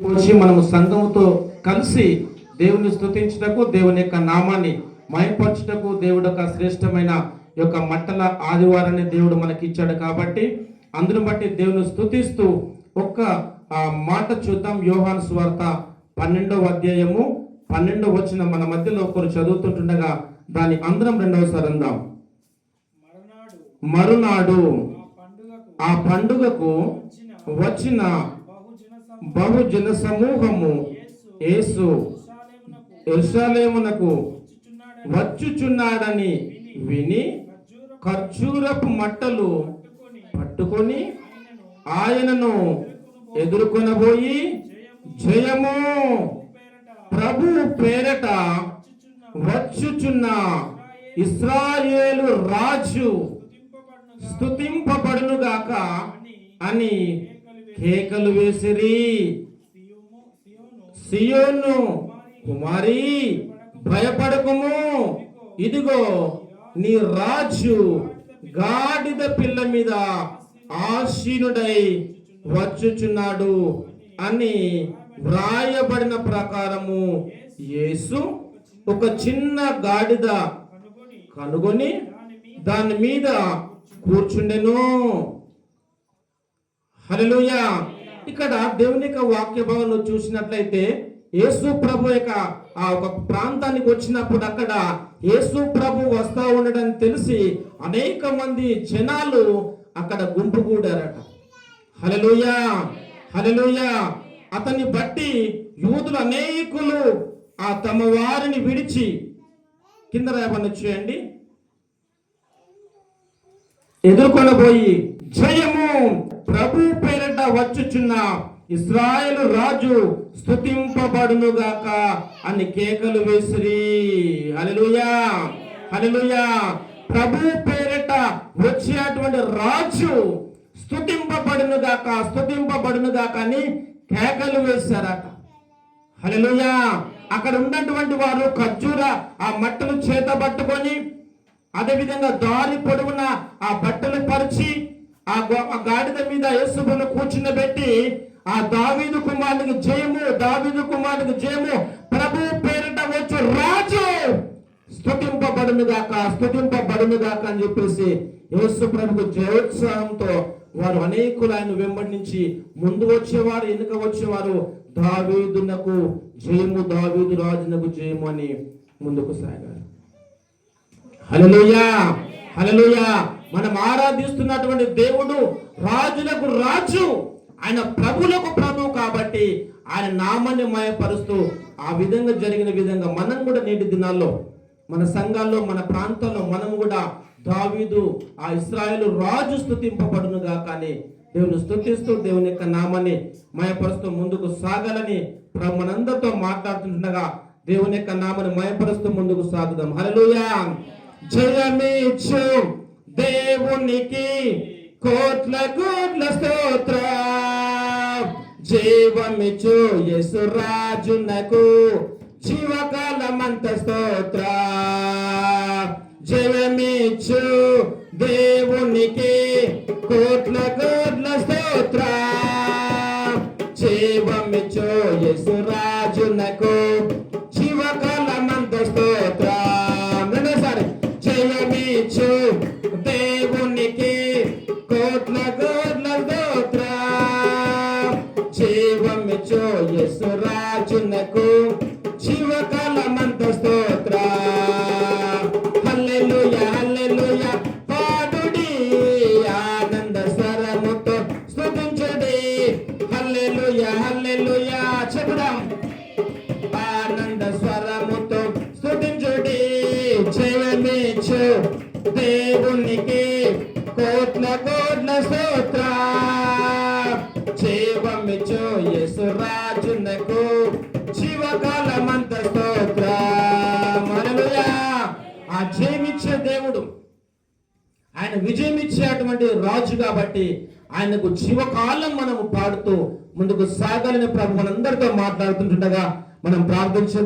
వచ్చి మనము సంఘముతో కలిసి దేవుని స్తుతించుటకు దేవుని యొక్క నామాన్ని మయపరచుటకు దేవుడు యొక్క శ్రేష్టమైన యొక్క మట్టల ఆదివారాన్ని దేవుడు మనకి ఇచ్చాడు కాబట్టి అందును బట్టి దేవుని స్తుతిస్తూ ఒక్క ఆ, మాట చూద్దాం. యోహాను స్వార్త పన్నెండవ అధ్యాయము పన్నెండవ వచ్చిన మన మధ్యలో ఒకరు చదువుతుంటుండగా దాని అందరం రెండవసారి అందాం. మరునాడు ఆ పండుగకు వచ్చిన బహుజన సమూహము యేసు ఎరుసలేమునకు వచ్చుచున్నాడని విని ఖర్జూర ఖర్జూరపు మట్టలు పట్టుకొని ఆయనను ఎదుర్కొనబోయి జయము ప్రభు పేరట వచ్చుచున్న ఇస్రాయేలు రాజు స్థుతింపబడునుగాక అని కేకలు వేసిరి. సియోను కుమారి భయపడకుము. ఇదిగో నీ రాజు గాడిద పిల్ల మీద ఆశీనుడై వచ్చుచున్నాడు అని వ్రాయబడిన ప్రకారము యేసు ఒక చిన్న గాడిద కనుగొని దాని మీద కూర్చుండెను. హల్లెలూయా. ఇక్కడ దేవుని యొక్క వాక్య భావంలో చూసినట్లయితే యేసు ప్రభు యొక్క ఆ ఒక ప్రాంతానికి వచ్చినప్పుడు అక్కడ యేసు ప్రభు వస్తా ఉండడం తెలిసి అనేక మంది జనాలు అక్కడ గుంపు కూడారట హలలుయా హలలుయా అతన్ని బట్టి యూదులు అనేకులు ఆ తమ వారిని విడిచి కింద రాయబడి చేయండి ఎదుర్కొనబోయి జయము ప్రభు వచ్చుచున్న ఇస్రాయేలు రాజు స్థుతింపబడునుగాక అని కేకలు వేసిరి. హల్లెలూయా హల్లెలూయా. ప్రభు పేరిట వచ్చేటువంటి రాజు స్థుతింపబడునుగాక స్థుతింపబడునుగాక అని కేకలు వేశారట. హలలుయా అక్కడ ఉన్నటువంటి వారు ఖర్జూర ఆ మట్టలు చేత పట్టుకొని అదేవిధంగా దారి పొడవున ఆ బట్టలు ఆ గాడిద మీద యేసుబను కూర్చుండబెట్టి ఆ దావీదు కుమారునికి జయము దావీదు కుమారునికి జయము ప్రభు పేరిట వచ్చు రాజు స్తుతింపబడును గాక స్తుతింపబడును గాక అని చెప్పేసి యేసు ప్రభుకు జయోత్సాహంతో వారు అనేకులు ఆయన వెంబడించి ముందు వచ్చేవారు వెనుక వచ్చేవారు దావీదునకు జయము దావీదు రాజునకు జయము అని ముందుకు సాగారు. హలలుయా హలలుయా మనం ఆరాధిస్తున్నటువంటి దేవుడు రాజులకు రాజు. ఆయన ప్రభులకు ప్రభు కాబట్టి ఆయన నామాన్ని మయపరుస్తూ ఆ విధంగా జరిగిన విధంగా మనం కూడా నేటి దినాల్లో మన సంఘాల్లో మన ప్రాంతాల్లో మనం కూడా దావీదు ఆ ఇస్రాయేలు రాజు స్థుతింపబడునుగా కానీ దేవుని స్థుతిస్తూ దేవుని యొక్క నామాన్ని మయపరుస్తూ ముందుకు సాగాలని బ్రహ్మనందరితో మనందరితో మాట్లాడుతుండగా దేవుని యొక్క నామాన్ని మయపరుస్తూ ముందుకు సాగుదాం. హల్లెలూయా. జయమిచ్చు దేవునికి కోట్ల కోట్ల స్తోత్ర. జీవమిచ్చు యేసు రాజునకు జీవకాలమంత స్తోత్ర. జయమిచ్చు దేవునికి కోట్ల కోట్ల స్తోత్ర. జీవమిచ్చు యేసు కోట్ల కోట్ల స్తోత్ర జీవమిచ్చు యేసు జీవకాలమంత స్తోత్ర హల్లెలూయా హల్లెలూయా. పాడుడి ఆనంద స్వరముతో స్తుతించుడి. హల్లెలూయా హల్లెలూయా. చెబుదాం ఆనంద స్వరముతో స్తుతించుడి. దేవునికి కోట్ల కోట్ల స్తోత్ర జీవమిచ్చు యేసు రాజునకు జీవకాలమంత స్తోత్ర హల్లెలూయా. ఆ జయమిచ్చే దేవుడు ఆయన విజయం ఇచ్చేటువంటి రాజు కాబట్టి ఆయనకు జీవకాలం మనము పాడుతూ ముందుకు సాగాలని ప్రభు మనందరితో మాట్లాడుతుంటుండగా మనం ప్రార్థించే